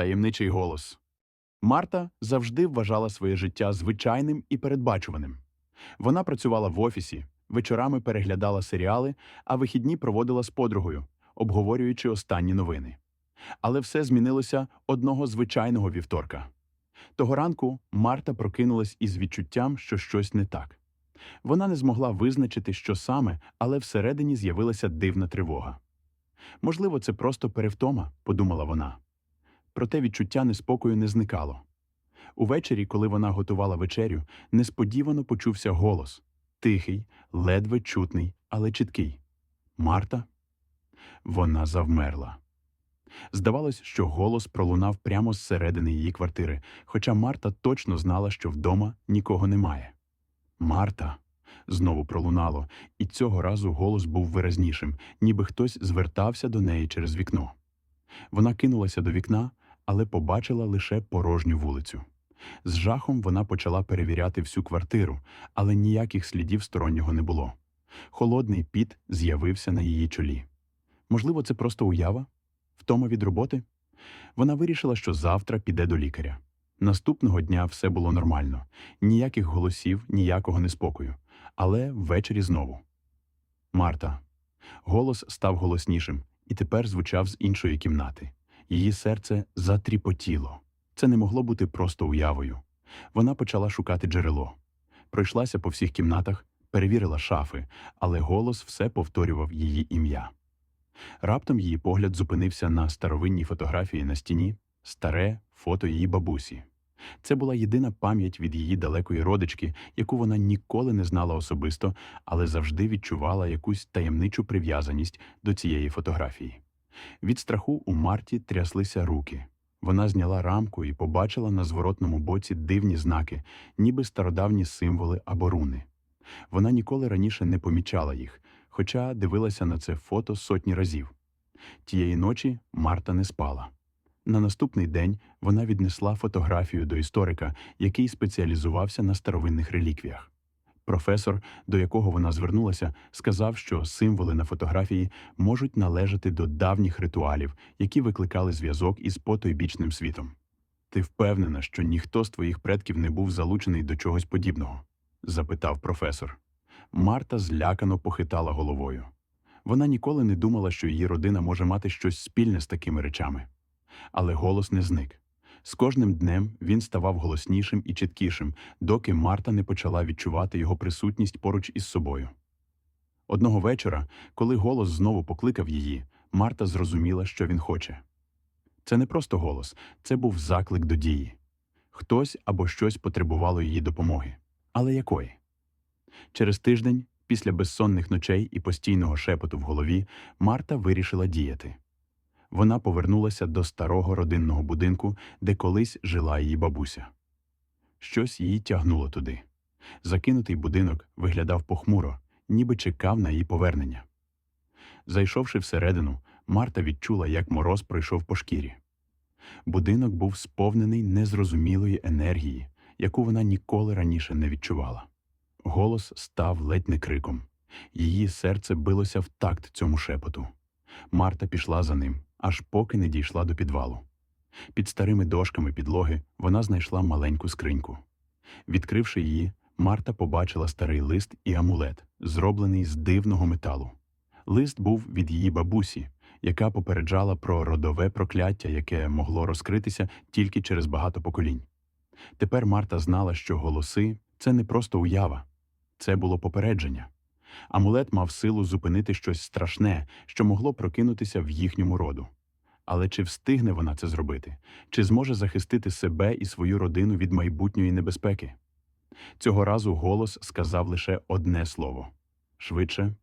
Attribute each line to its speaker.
Speaker 1: Таємничий голос. Марта завжди вважала своє життя звичайним і передбачуваним. Вона працювала в офісі, вечорами переглядала серіали, а вихідні проводила з подругою, обговорюючи останні новини. Але все змінилося одного звичайного вівторка. Того ранку Марта прокинулась із відчуттям, що щось не так. Вона не змогла визначити, що саме, але всередині з'явилася дивна тривога. Можливо, це просто перевтома, подумала вона. Проте відчуття неспокою не зникало. Увечері, коли вона готувала вечерю, несподівано почувся голос тихий, ледве чутний, але чіткий. Марта? Вона завмерла. Здавалось, що голос пролунав прямо зсередини її квартири, хоча Марта точно знала, що вдома нікого немає. Марта. Знову пролунало, і цього разу голос був виразнішим, ніби хтось звертався до неї через вікно. Вона кинулася до вікна, але побачила лише порожню вулицю. З жахом вона почала перевіряти всю квартиру, але ніяких слідів стороннього не було. Холодний піт з'явився на її чолі. Можливо, це просто уява? Втома від роботи? Вона вирішила, що завтра піде до лікаря. Наступного дня все було нормально, ніяких голосів, ніякого неспокою. Але ввечері знову. Марта. Голос став голоснішим і тепер звучав з іншої кімнати. Її серце затріпотіло. Це не могло бути просто уявою. Вона почала шукати джерело. Пройшлася по всіх кімнатах, перевірила шафи, але голос все повторював її ім'я. Раптом її погляд зупинився на старовинній фотографії на стіні, старе фото її бабусі. Це була єдина пам'ять від її далекої родички, яку вона ніколи не знала особисто, але завжди відчувала якусь таємничу прив'язаність до цієї фотографії. Від страху у Марті тряслися руки. Вона зняла рамку і побачила на зворотному боці дивні знаки, ніби стародавні символи або руни. Вона ніколи раніше не помічала їх, хоча дивилася на це фото сотні разів. Тієї ночі Марта не спала. На наступний день вона віднесла фотографію до історика, який спеціалізувався на старовинних реліквіях. Професор, до якого вона звернулася, сказав, що символи на фотографії можуть належати до давніх ритуалів, які викликали зв'язок із потойбічним світом. Ти впевнена, що ніхто з твоїх предків не був залучений до чогось подібного? запитав професор. Марта злякано похитала головою. Вона ніколи не думала, що її родина може мати щось спільне з такими речами. Але голос не зник. З кожним днем він ставав голоснішим і чіткішим, доки Марта не почала відчувати його присутність поруч із собою. Одного вечора, коли голос знову покликав її, Марта зрозуміла, що він хоче. Це не просто голос, це був заклик до дії. Хтось або щось потребувало її допомоги. Але якої? Через тиждень, після безсонних ночей і постійного шепоту в голові, Марта вирішила діяти. Вона повернулася до старого родинного будинку, де колись жила її бабуся. Щось її тягнуло туди. Закинутий будинок виглядав похмуро, ніби чекав на її повернення. Зайшовши всередину, Марта відчула, як мороз пройшов по шкірі. Будинок був сповнений незрозумілої енергії, яку вона ніколи раніше не відчувала. Голос став ледь не криком. Її серце билося в такт цьому шепоту. Марта пішла за ним, аж поки не дійшла до підвалу. Під старими дошками підлоги вона знайшла маленьку скриньку. Відкривши її, Марта побачила старий лист і амулет, зроблений з дивного металу. Лист був від її бабусі, яка попереджала про родове прокляття, яке могло розкритися тільки через багато поколінь. Тепер Марта знала, що голоси це не просто уява, це було попередження. Амулет мав силу зупинити щось страшне, що могло прокинутися в їхньому роду. Але чи встигне вона це зробити? Чи зможе захистити себе і свою родину від майбутньої небезпеки? Цього разу голос сказав лише одне слово швидше,